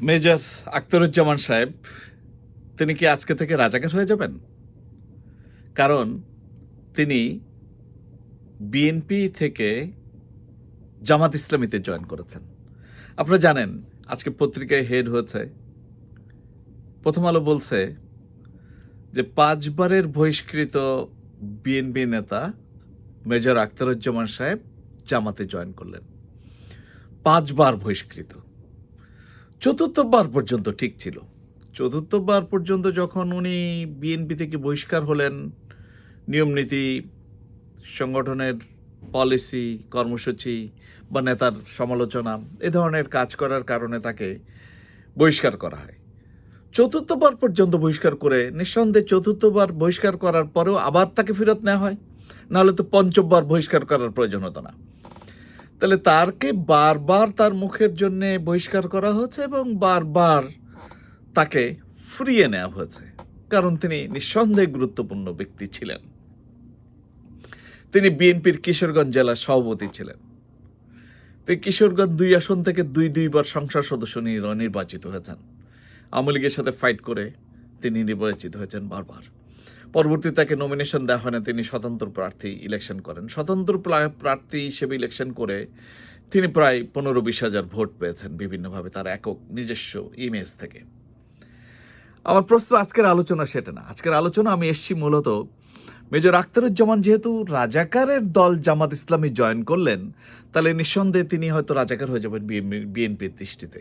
Major Akhtaruzzaman সাহেব, তিনি কি আজকে থেকে রাজাকার হয়ে যাবেন? কারণ তিনি বিএনপি থেকে জামাত ইসলামীতে জয়েন করেছেন। আপনারা জানেন, আজকে পত্রিকায় হেড হয়েছে, প্রথম আলো বলছে যে পাঁচবারের বহিষ্কৃত বিএনপি নেতা মেজর আখতারুজ্জামান সাহেব জামাতে জয়েন করলেন। পাঁচবার বহিষ্কৃত। চতুর্থবার পর্যন্ত ঠিক ছিল। চতুর্থবার পর্যন্ত যখন উনি বিএনপি থেকে বহিষ্কার হলেন, নিয়মনীতি, সংগঠনের পলিসি, কর্মসূচি বা নেতার সমালোচনা, এ ধরনের কাজ করার কারণে তাকে বহিষ্কার করা হয়। চতুর্থবার পর্যন্ত বহিষ্কার করে নিঃসন্দেহে চতুর্থবার বহিষ্কার করার পরেও আবার তাকে ফেরত নেওয়া হয়। নাহলে তো পঞ্চমবার বহিষ্কার করার প্রয়োজন হতো না। তাহলে তারকে বারবার তার মুখের জন্য বহিষ্কার করা হয়েছে এবং বারবার তাকে ফিরিয়ে নেওয়া হয়েছে, কারণ তিনি নিঃসন্দেহে গুরুত্বপূর্ণ ব্যক্তি ছিলেন। তিনি বিএনপির কিশোরগঞ্জ জেলার সভাপতি ছিলেন। তিনি কিশোরগঞ্জ দুই আসন থেকে দুই দুইবার সংসদ সদস্য নির- নির্বাচিত হয়েছেন। আওয়ামী লীগের সাথে ফাইট করে তিনি নির্বাচিত হয়েছেন বারবার। পরবর্তী তাকে নমিনেশন দেওয়া হয় না, তিনি স্বতন্ত্র প্রার্থী ইলেকশন করেন। স্বতন্ত্র প্রা- প্রার্থী হিসেবে ইলেকশন করে তিনি প্রায় পনেরো বিশ হাজার ভোট পেয়েছেন বিভিন্নভাবে তার একক নিজস্ব ইমেজ থেকে। আমার প্রশ্ন আজকের আলোচনা সেটা না। আজকের আলোচনা আমি এসছি মূলত মেজর আখতারুজ্জামান যেহেতু রাজাকারের দল জামাত ইসলামী জয়েন করলেন, তাহলে নিঃসন্দেহে তিনি হয়তো রাজাকার হয়ে যাবেন বিএনপির দৃষ্টিতে।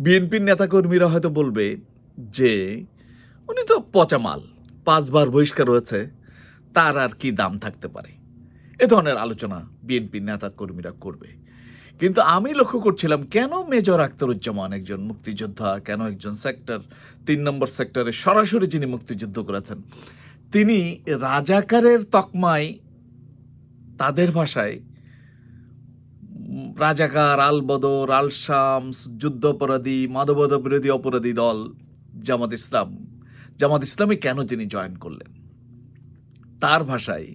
বিএনপির নেতাকর্মীরা হয়তো বলবে যে, উনি তো পচা মাল। পাঁচবার বহিষ্কার হয়েছে, তার আর কি দাম থাকতে পারে? এ ধরনের আলোচনা বিএনপির নেতাকর্মীরা করবে। কিন্তু আমি লক্ষ্য করছিলাম কেন মেজর আখতারুজ্জামান একজন মুক্তিযোদ্ধা, কেন একজন সেক্টর, তিন নম্বর সেক্টরে সরাসরি যিনি মুক্তিযুদ্ধ করেছেন, তিনি রাজাকারের তকমায় তাদের ভাষায় রাজাকার আল বদর আল শামস যুদ্ধ অপরাধী মানবতা বিরোধী অপরাধী দল জামাত ইসলাম জামাত ইসলামী কেন তিনি জয়েন করলেন? তার ভাষায়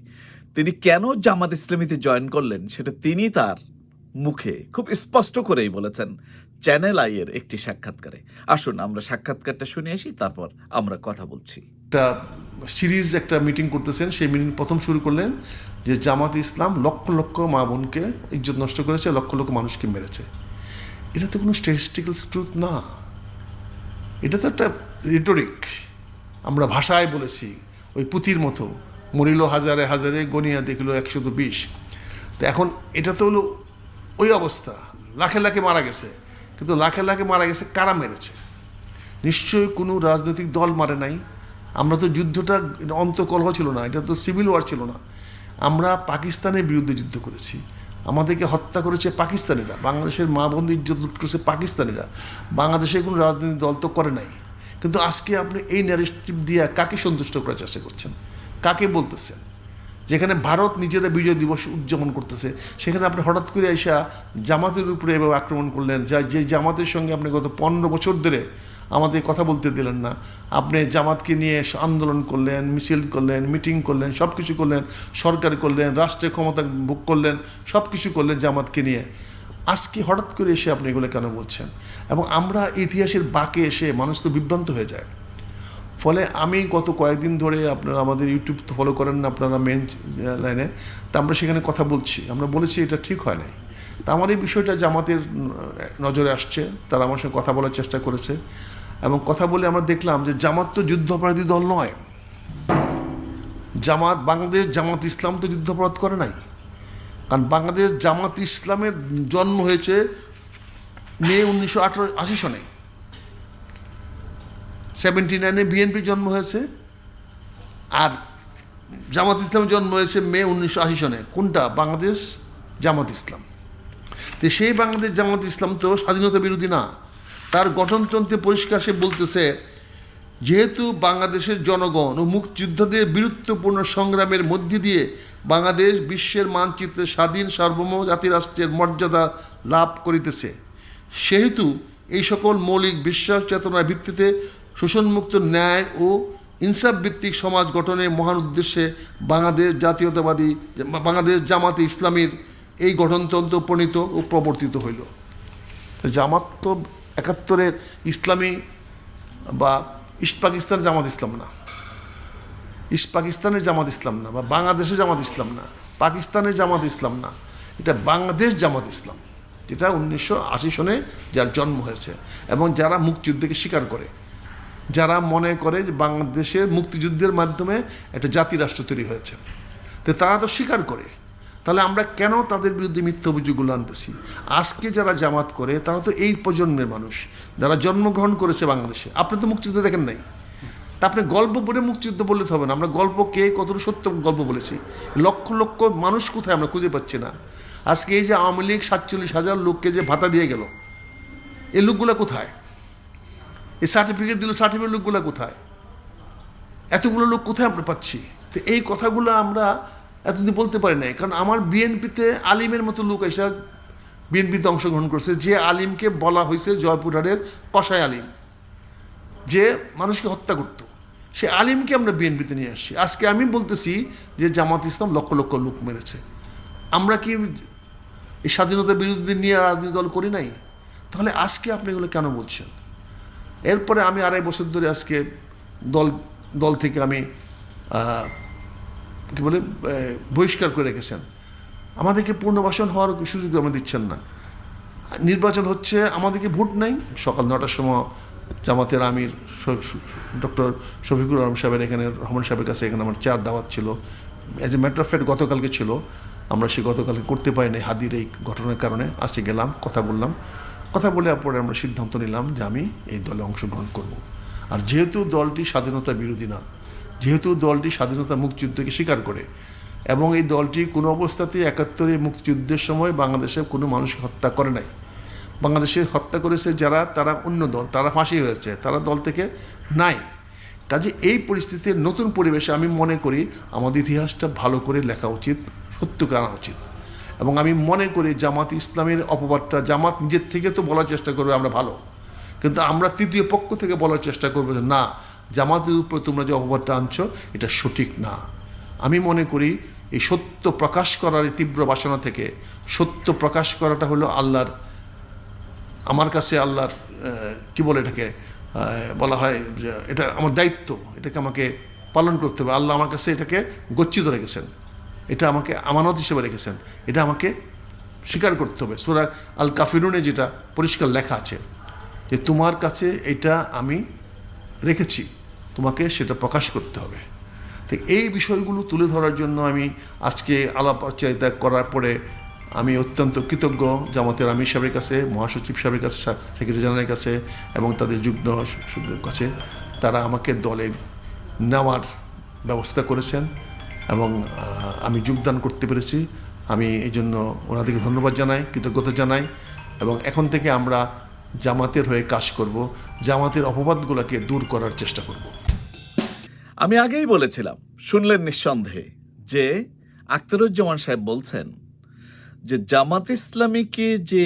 তিনি কেন জামাত ইসলামীতে জয়েন করলেন সেটা তিনি তার মুখে খুব স্পষ্ট করেই বলেছেন। চ্যানেল আইয়ের একটি সাক্ষাৎকারে। আসুন, আমরা সাক্ষাৎকারটা শুনে আসি, তারপর আমরা কথা বলছি। একটা সিরিজ, একটা মিটিং করতেছেন, সেই মিটিং প্রথম শুরু করলেন যে জামাত ইসলাম লক্ষ লক্ষ মা বোনকে ইজ্জত নষ্ট করেছে, লক্ষ লক্ষ মানুষকে মেরেছে। এটা তো কোনো স্ট্যাটিস্টিক্যাল ট্রুথ না। এটা তো একটা রিটোরিক আমরা ভাষায় বলেছি, ওই পুঁতির মতো, মরিল হাজারে হাজারে গনিয়া দেখল একশো তো বিশ। তো এখন এটা তো হলো ওই অবস্থা, লাখে লাখে মারা গেছে, কিন্তু লাখে লাখে মারা গেছে কারা মেরেছে? নিশ্চয়ই কোনো রাজনৈতিক দল মারে নাই। আমরা তো যুদ্ধটা অন্তকলহ ছিল না, এটা তো সিভিল ওয়ার ছিল না। আমরা পাকিস্তানের বিরুদ্ধে যুদ্ধ করেছি। আমাদেরকে হত্যা করেছে পাকিস্তানিরা। বাংলাদেশের মা ইজ্জত লুট করেছে পাকিস্তানিরা। বাংলাদেশের কোনো রাজনৈতিক দল তো করে নাই। কিন্তু আজকে আপনি এই ন্যারেটিভ দিয়ে কাকে সন্তুষ্ট করার চেষ্টা করছেন? কাকে বলতেছেন? যেখানে ভারত নিজেরা বিজয় দিবস উদযাপন করতেছে, সেখানে আপনি হঠাৎ করে এসা জামাতের উপরে এভাবে আক্রমণ করলেন, যা যে জামাতের সঙ্গে আপনি গত পনেরো বছর ধরে আমাদের কথা বলতে দিলেন না। আপনি জামাতকে নিয়ে আন্দোলন করলেন, মিছিল করলেন, মিটিং করলেন সব কিছু করলেন, সরকার করলেন, রাষ্ট্রের ক্ষমতা ভোগ করলেন সব কিছু করলেন জামাতকে নিয়ে। আজকে হঠাৎ করে এসে আপনি এগুলো কেন বলছেন? এবং আমরা ইতিহাসের বাঁকে এসে মানুষ তো বিভ্রান্ত হয়ে যায়। ফলে আমি গত কয়েকদিন ধরে আপনারা আমাদের ইউটিউব তো ফলো করেন না আপনারা মেন লাইনে তা আমরা সেখানে কথা বলছি। আমরা বলেছি এটা ঠিক হয় নাই। তা আমার এই বিষয়টা জামাতের নজরে আসছে, তারা আমার সঙ্গে কথা বলার চেষ্টা করেছে। এবং কথা বলে আমরা দেখলাম যে জামাত তো যুদ্ধাপরাধী দল নয়। জামাত, বাংলাদেশ জামাত ইসলাম তো যুদ্ধাপরাধ করে নাই। কারণ বাংলাদেশ জামাত ইসলামের জন্ম হয়েছে মে উনিশশো আঠারো, আশি সনে। সেভেন্টি নাইনে বিএনপির জন্ম হয়েছে আর জামাত ইসলামের জন্ম হয়েছে মে উনিশশো আশি সনে। কোনটা? বাংলাদেশ জামাত ইসলাম। তো সেই বাংলাদেশ জামাত ইসলাম তো স্বাধীনতা বিরোধী না। তার গঠনতন্ত্রে পরিষ্কার সে বলতেছে যেহেতু বাংলাদেশের জনগণ ও মুক্তিযোদ্ধাদের বীরত্বপূর্ণ সংগ্রামের মধ্যে দিয়ে বাংলাদেশ বিশ্বের মানচিত্রে স্বাধীন সার্বভৌম জাতিরাষ্ট্রের মর্যাদা লাভ করিতেছে, সেহেতু এই সকল মৌলিক বিশ্বাস চেতনার ভিত্তিতে শোষণমুক্ত ন্যায় ও ইনসাফ ভিত্তিক সমাজ গঠনের মহান উদ্দেশ্যে বাংলাদেশ জাতীয়তাবাদী বাংলাদেশ জামাতে ইসলামীর এই গঠনতন্ত্র প্রণীত ও প্রবর্তিত হইল। জামাত তো একাত্তরের ইসলামী বা ইস্ট পাকিস্তানের জামাত ইসলাম না। ইস্ট পাকিস্তানের জামাত ইসলাম না বা বাংলাদেশের জামাত ইসলাম না, পাকিস্তানের জামাত ইসলাম না, এটা বাংলাদেশ জামাত ইসলাম, যেটা উনিশশো আশি সনে যার জন্ম হয়েছে এবং যারা মুক্তিযুদ্ধকে স্বীকার করে। যারা মনে করে যে বাংলাদেশের মুক্তিযুদ্ধের মাধ্যমে একটা জাতি রাষ্ট্র তৈরি হয়েছে। তো তারা তো স্বীকার করে। তাহলে আমরা কেন তাদের বিরুদ্ধে মিথ্যা অভিযোগগুলো আনতেছি? আজকে যারা জামাত করে, তারা তো এই প্রজন্মের মানুষ। যারা জন্মগ্রহণ করেছে বাংলাদেশে। আপনি তো মুক্তিযুদ্ধ দেখেন নাই। তা আপনি গল্প বলে মুক্তিযুদ্ধ বললে তো হবে না। আমরা গল্প কে কতটুকু সত্য গল্প বলেছি? লক্ষ লক্ষ মানুষ কোথায় আমরা খুঁজে পাচ্ছি না। আজকে এই যে আওয়ামী লীগ সাতচল্লিশ হাজার লোককে যে ভাতা দিয়ে গেল, এই লোকগুলো কোথায়? এই সার্টিফিকেট দিল সার্টিফিকেট লোকগুলো কোথায়? এতগুলো লোক কোথায় আমরা পাচ্ছি? তো এই কথাগুলো আমরা এতদিন বলতে পারি নাই। কারণ আমার বিএনপিতে আলিমের মতো লোক এসে বিএনপিতে অংশগ্রহণ করছে, যে আলিমকে বলা হয়েছে জয়পুরহাটের কষায় আলিম, যে মানুষকে হত্যা করতো। সে আলিমকে আমরা বিএনপিতে নিয়ে আসছি। আজকে আমি বলতেছি যে জামাত ইসলাম লক্ষ লক্ষ লোক মেরেছে। আমরা কি এই স্বাধীনতার বিরোধী নিয়ে রাজনীতি দল করি নাই? তাহলে আজকে আপনি এগুলো কেন বলছেন? এরপরে আমি আড়াই বছর ধরে আজকে দল দল থেকে আমি কি বলে বহিষ্কার করে রেখেছেন। আমাদেরকে পুনর্বাসন হওয়ার সুযোগ আমরা দিচ্ছেন না। নির্বাচন হচ্ছে, আমাদেরকে ভোট নাই। সকাল নটার সময় জামাতের আমির ডক্টর শফিকুর রহমান সাহেবের এখানে, রহমান সাহেবের কাছে এখানে আমার চার দাওয়াত ছিল। As a matter of fact গতকালকে ছিল। আমরা সে গতকালকে করতে পারিনি হাদির এই ঘটনার কারণে। আজকে গেলাম, কথা বললাম। কথা বলে পরে আমরা সিদ্ধান্ত নিলাম যে আমি এই দলে অংশগ্রহণ করব। আর যেহেতু দলটি স্বাধীনতা বিরোধী না যেহেতু দলটি স্বাধীনতা মুক্তিযুদ্ধকে স্বীকার করে, এবং এই দলটি কোনো অবস্থাতেই একাত্তরে মুক্তিযুদ্ধের সময় বাংলাদেশে কোনো মানুষকে হত্যা করে নাই। বাংলাদেশে হত্যা করেছে যারা, তারা অন্য দল, তারা ফাঁসি হয়েছে, তারা দল থেকে নাই। কাজে এই পরিস্থিতির নতুন পরিবেশে আমি মনে করি আমাদের ইতিহাসটা ভালো করে লেখা উচিত সত্যকে আনা উচিত। এবং আমি মনে করি জামাত ইসলামের অপবাদটা, জামাত নিজের থেকে তো বলার চেষ্টা করবে আমরা ভালো, কিন্তু আমরা তৃতীয় পক্ষ থেকে বলার চেষ্টা করব যে না জামাতের উপরে তোমরা যে অপবাদটা আনছো, এটা সঠিক না। আমি মনে করি এই সত্য প্রকাশ করার এই তীব্র বাসনা থেকে, সত্য প্রকাশ করাটা হলো আল্লাহর, আমার কাছে আল্লাহর কি বলে এটাকে বলা হয় এটা আমার দায়িত্ব, এটাকে আমাকে পালন করতে হবে। আল্লাহ আমার কাছে এটাকে গচ্ছিত রেখেছেন। এটা আমাকে আমানত হিসেবে রেখেছেন। এটা আমাকে স্বীকার করতে হবে। সুরা আল কাফিরুনে যেটা পরিষ্কার লেখা আছে যে, তোমার কাছে এটা আমি রেখেছি। তোমাকে সেটা প্রকাশ করতে হবে। তো এই বিষয়গুলো তুলে ধরার জন্য আমি আজকে আলাপ আলাপচারিতা করার পরে আমি অত্যন্ত কৃতজ্ঞ জামাতের আমির সাহেবের কাছে, মহাসচিব সাহেবের কাছে, সেক্রেটারি জেনারেলের কাছে এবং তাদের যুগ্ম কাছে। তারা আমাকে দলে নেওয়ার ব্যবস্থা করেছেন এবং আমি যোগদান করতে পেরেছি। আমি এই জন্য ওনাদেরকে ধন্যবাদ জানাই, কৃতজ্ঞতা জানাই এবং এখন থেকে আমরা জামাতের হয়ে কাজ করব। জামাতের অপবাদগুলোকে দূর করার চেষ্টা করব। আমি আগেই বলেছিলাম, শুনলেন নিঃসন্দেহে, যে আখতারুজ্জামান সাহেব বলছেন যে জামাত ইসলামীকে যে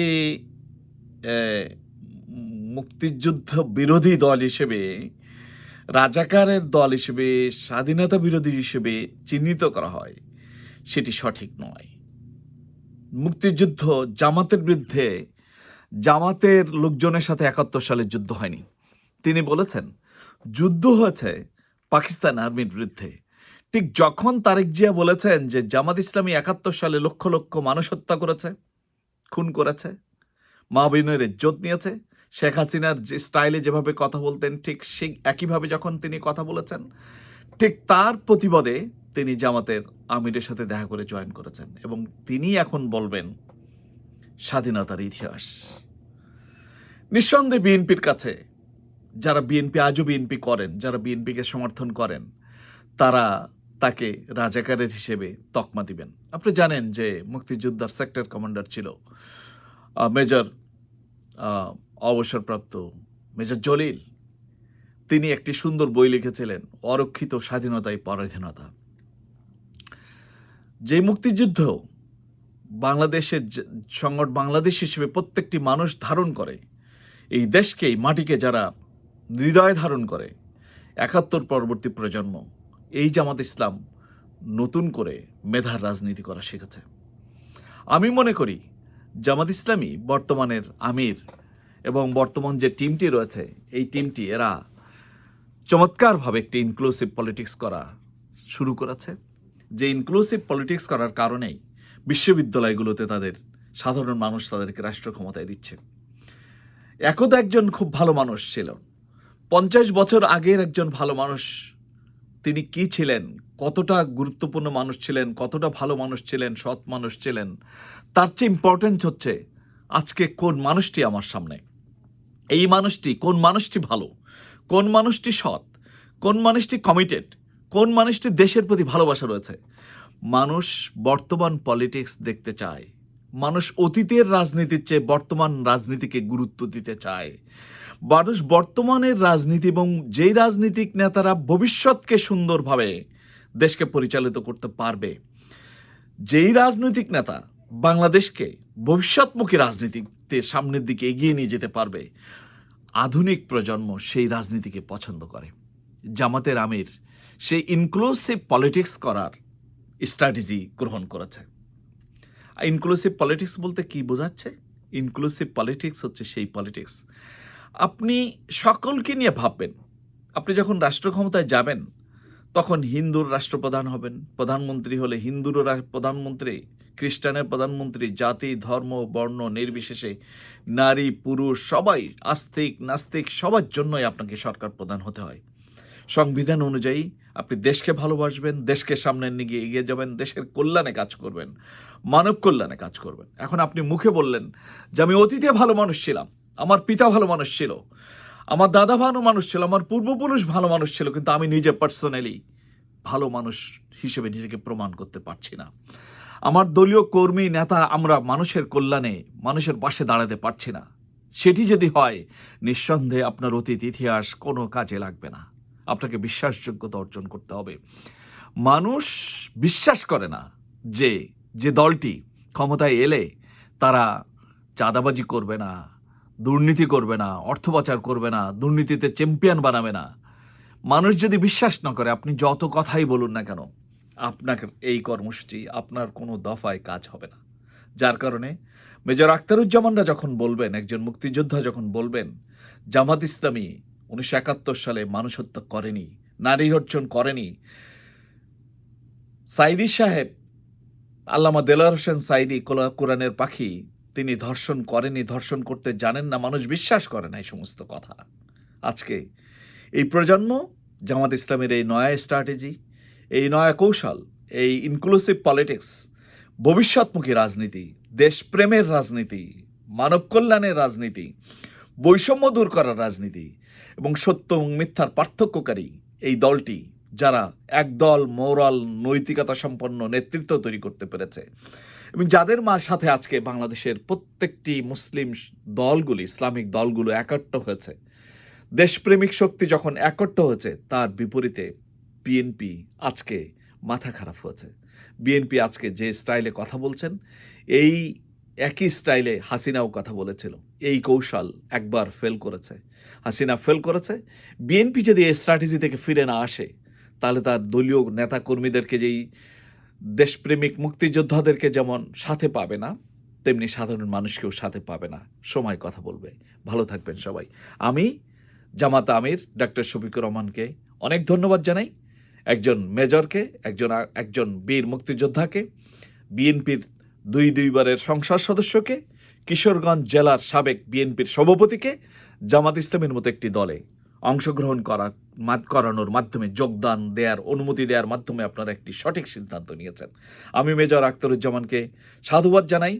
মুক্তিযুদ্ধ বিরোধী দল হিসেবে, রাজাকারের দল হিসেবে, স্বাধীনতা বিরোধী হিসেবে চিহ্নিত করা হয়, সেটি সঠিক নয়। মুক্তিযুদ্ধ জামাতের বিরুদ্ধে, জামাতের লোকজনের সাথে একাত্তর সালে যুদ্ধ হয়নি। তিনি বলেছেন, যুদ্ধ হয়েছে পাকিস্তান আর্মির বিরুদ্ধে। ঠিক যখন তারেক জিয়া বলেছেন যে জামাত ইসলামী একাত্তর সালে লক্ষ লক্ষ মানুষ হত্যা করেছে, খুন করেছে মাহবিনের ইজ্জত নিয়েছে, শেখ হাসিনার যে স্টাইলে যেভাবে কথা বলতেন, ঠিক সেই একইভাবে যখন তিনি কথা বলেছেন, ঠিক তার প্রতিবাদে তিনি জামাতের আমিরের সাথে দেখা করে জয়েন করেছেন এবং তিনি এখন বলবেন, স্বাধীনতার ইতিহাস। নিঃসন্দেহে বিএনপির কাছে যারা বিএনপি, আজও বিএনপি করেন, যারা বিএনপিকে সমর্থন করেন, তারা তাকে রাজাকারের হিসেবে তকমা দিবেন। আপনি জানেন যে মুক্তিযোদ্ধার সেক্টর কমান্ডার ছিল মেজর অবসরপ্রাপ্ত মেজর জলিল। তিনি একটি সুন্দর বই লিখেছিলেন, অরক্ষিত স্বাধীনতায় পরাধীনতা। যে মুক্তিযুদ্ধ বাংলাদেশের সংকট বাংলাদেশ হিসেবে প্রত্যেকটি মানুষ ধারণ করে, এই দেশকে মাটিকে যারা হৃদয় ধারণ করে। একাত্তর পরবর্তী প্রজন্ম, এই জামাত ইসলাম, নতুন করে মেধার রাজনীতি করা শিখেছে। আমি মনে করি, জামাত ইসলামী বর্তমানের আমির এবং বর্তমান যে টিমটি রয়েছে, এই টিমটি এরা চমৎকারভাবে একটি ইনক্লুসিভ পলিটিক্স করা শুরু করেছে। যে ইনক্লুসিভ পলিটিক্স করার কারণেই বিশ্ববিদ্যালয়গুলোতে তাদের সাধারণ মানুষ তাদেরকে রাষ্ট্র ক্ষমতায় দিচ্ছে। একদা একজন খুব ভালো মানুষ ছিল পঞ্চাশ বছর আগের একজন ভালো মানুষ, তিনি কি ছিলেন? কতটা গুরুত্বপূর্ণ মানুষ ছিলেন? কতটা ভালো মানুষ ছিলেন? সৎ মানুষ ছিলেন? তার চেয়ে ইম্পর্টেন্ট হচ্ছে, আজকে কোন মানুষটি আমার সামনে? এই মানুষটি কোন মানুষটি ভালো? কোন মানুষটি সৎ? কোন মানুষটি কমিটেড কোন মানুষটি দেশের প্রতি ভালোবাসা রয়েছে? মানুষ বর্তমান পলিটিক্স দেখতে চায়। মানুষ অতীতের রাজনীতির চেয়ে বর্তমান রাজনীতিকে গুরুত্ব দিতে চায়। মানুষ বর্তমানের রাজনীতি এবং যেই রাজনীতিক নেতারা ভবিষ্যৎকে সুন্দরভাবে দেশকে পরিচালিত করতে পারবে, যেই রাজনৈতিক নেতা বাংলাদেশকে ভবিষ্যৎমুখী রাজনীতিতে সামনের দিকে এগিয়ে নিয়ে যেতে পারবে, আধুনিক প্রজন্ম সেই রাজনীতিকে পছন্দ করে। জামাতের আমির সেই ইনক্লুসিভ পলিটিক্স করার স্ট্র্যাটেজি গ্রহণ করেছে। ইনক্লুসিভ পলিটিক্স বলতে কি বোঝাচ্ছে? ইনক্লুসিভ পলিটিক্স হচ্ছে সেই পলিটিক্স আপনি সকলকে নিয়ে ভাববেন। আপনি যখন রাষ্ট্র ক্ষমতায় যাবেন, তখন হিন্দুর রাষ্ট্রপ্রধান হবেন। প্রধানমন্ত্রী হলে হিন্দুরও প্রধানমন্ত্রী, খ্রিস্টানের প্রধানমন্ত্রী, জাতি, ধর্ম, বর্ণ, নির্বিশেষে নারী, পুরুষ, সবাই আস্তিক, নাস্তিক, সবার জন্যই আপনাকে সরকার প্রধান হতে হয়। সংবিধান অনুযায়ী আপনি দেশকে ভালোবাসবেন, দেশকে সামনে নিয়ে এগিয়ে যাবেন, দেশের কল্যাণে কাজ করবেন, মানব কল্যাণে কাজ করবেন। এখন আপনি মুখে বললেন যে, আমি অতীতে ভালো মানুষ ছিলাম। আমার পিতা ভালো মানুষ ছিল, আমার দাদা ভালো মানুষ ছিল, আমার পূর্বপুরুষ ভালো মানুষ ছিল, কিন্তু আমি নিজে পার্সোনালি ভালো মানুষ হিসেবে নিজেকে প্রমাণ করতে পারছি না। আমার দলীয় কর্মী, নেতা আমরা মানুষের কল্যাণে, মানুষের পাশে দাঁড়াতে পারছি না। সেটি যদি হয়, নিঃসন্দেহে আপনার অতীত, ইতিহাস কোনো কাজে লাগবে না। আপনাকে বিশ্বাসযোগ্যতা অর্জন করতে হবে। মানুষ বিশ্বাস করে না যে যে দলটি ক্ষমতায় এলে তারা চাঁদাবাজি করবে না দুর্নীতি করবে না, অর্থ পাচার করবে না, দুর্নীতিতে চ্যাম্পিয়ন বানাবে না। মানুষ যদি বিশ্বাস না করে, আপনি যত কথাই বলুন না কেন, আপনার এই কর্মসূচি, আপনার কোনো দফায় কাজ হবে না। যার কারণে মেজর আখতারুজ্জামানরা যখন বলবেন, একজন মুক্তিযোদ্ধা যখন বলবেন, জামাত ইসলামী উনিশশো একাত্তর সালে মানুষ হত্যা করেনি নারী ধর্ষণ করেনি সাইদি সাহেব, আল্লামা দেলার হোসেন সাইদি কোলা- কোরআনের পাখি তিনি ধর্ষণ করেনি ধর্ষণ করতে জানেন না, মানুষ বিশ্বাস করে না এই সমস্ত কথা। আজকে এই প্রজন্ম, জামাত ইসলামের এই নয়া স্ট্র্যাটেজি এই নয়া কৌশল, এই ইনক্লুসিভ পলিটিক্স ভবিষ্যৎমুখী রাজনীতি, দেশপ্রেমের রাজনীতি, মানব কল্যাণের রাজনীতি, বৈষম্য দূর করার রাজনীতি এবং সত্য এবং মিথ্যার পার্থক্যকারী এই দলটি, যারা একদল, মোরাল, নৈতিকতা সম্পন্ন নেতৃত্ব তৈরি করতে পেরেছে। এবং যাদের মা সাথে আজকে বাংলাদেশের প্রত্যেকটি মুসলিম দলগুলি, ইসলামিক দলগুলো একাট্ট হয়েছে, দেশপ্রেমিক শক্তি যখন একট্ট হয়েছে, তার বিপরীতে বিএনপি আজকে মাথা খারাপ হয়েছে। বিএনপি আজকে যে স্টাইলে কথা বলছেন, এই একই স্টাইলে হাসিনাও কথা বলেছিল। এই কৌশল একবার ফেল করেছে। হাসিনা ফেল করেছে। বিএনপি যদি এই স্ট্র্যাটেজি থেকে ফিরে না আসে, তাহলে তার দলীয় নেতাকর্মীদেরকে যেই দেশপ্রেমিক মুক্তিযোদ্ধাদেরকে যেমন সাথে পাবে না, তেমনি সাধারণ মানুষকেও সাথে পাবে না। সময় কথা বলবে। ভালো থাকবেন সবাই। আমি জামাত আমির, ডাক্তার শফিকুর রহমানকে অনেক ধন্যবাদ জানাই। একজন মেজরকে, একজন একজন বীর মুক্তিযোদ্ধাকে, বিএনপির দুই দুইবারের সংসদ সদস্যকে, কিশোরগঞ্জ জেলার সাবেক বিএনপির সভাপতিকে, জামাত ইসলামের মতো একটি দলে অংশগ্রহণ করা করানোর মাধ্যমে যোগদান দেওয়ার অনুমতি দেওয়ার মাধ্যমে আপনারা একটি সঠিক সিদ্ধান্ত নিয়েছেন। আমি মেজর আখতারুজ্জামানকে সাধুবাদ জানাই।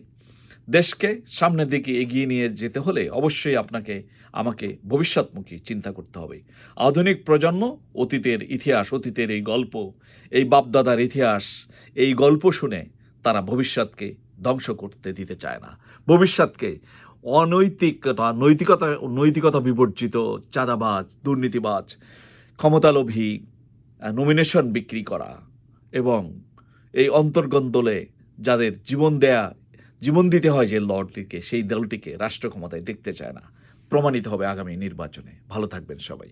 দেশকে সামনের দিকে এগিয়ে নিয়ে যেতে হলে অবশ্যই আপনাকে, আমাকে ভবিষ্যৎমুখী চিন্তা করতে হবে। আধুনিক প্রজন্ম, অতীতের ইতিহাস, অতীতের এই গল্প, এই বাপদাদার ইতিহাস, এই গল্প শুনে তারা ভবিষ্যৎকে ধ্বংস করতে দিতে চায় না। ভবিষ্যৎকে অনৈতিকতা নৈতিকতা নৈতিকতা বিবর্জিত চাঁদাবাজ, দুর্নীতিবাজ, ক্ষমতালোভী নমিনেশন বিক্রি করা এবং এই অন্তর্গন্দলে যাদের জীবন দেয়া, জীবন দিতে হয় যে দলটিকে সেই দলটিকে রাষ্ট্র ক্ষমতায় দেখতে চায় না। প্রমাণিত হবে আগামী নির্বাচনে। ভালো থাকবেন সবাই।